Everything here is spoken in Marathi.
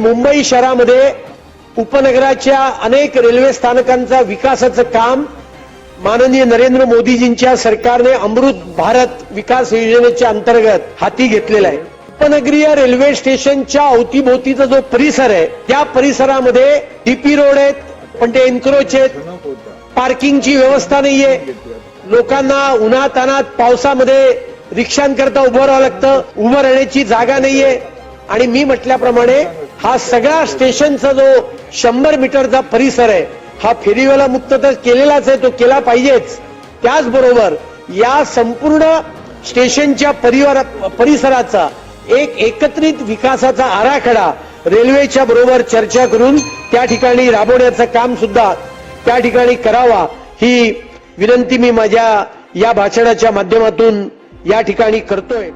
मुंबई शहरामध्ये उपनगराच्या अनेक रेल्वे स्थानकांचा विकासाचं काम माननीय नरेंद्र मोदीजींच्या सरकारने अमृत भारत विकास योजनेच्या अंतर्गत हाती घेतलेला आहे. उपनगरीय रेल्वे स्टेशनच्या अवतीभोवतीचा जो परिसर आहे त्या परिसरामध्ये डीपी रोड आहेत पण ते एन्क्रोच आहेत. पार्किंगची व्यवस्था नाहीये. लोकांना उन्हात अनात पावसामध्ये रिक्षांकरता उभं राहावं लागतं उभं राहण्याची जागा नाहीये. आणि मी म्हटल्याप्रमाणे हा सगळा स्टेशनचा जो शंभर मीटरचा परिसर आहे हा फेरीवाला मुक्त तर केलेलाच आहे तो केला पाहिजेच. त्याचबरोबर या संपूर्ण स्टेशनच्या परिवारा परिसराचा एक एकत्रित विकासाचा आराखडा रेल्वेच्या बरोबर चर्चा करून त्या ठिकाणी राबवण्याचं काम सुद्धा त्या ठिकाणी करावा ही विनंती मी माझ्या या भाषणाच्या माध्यमातून या ठिकाणी करतोय.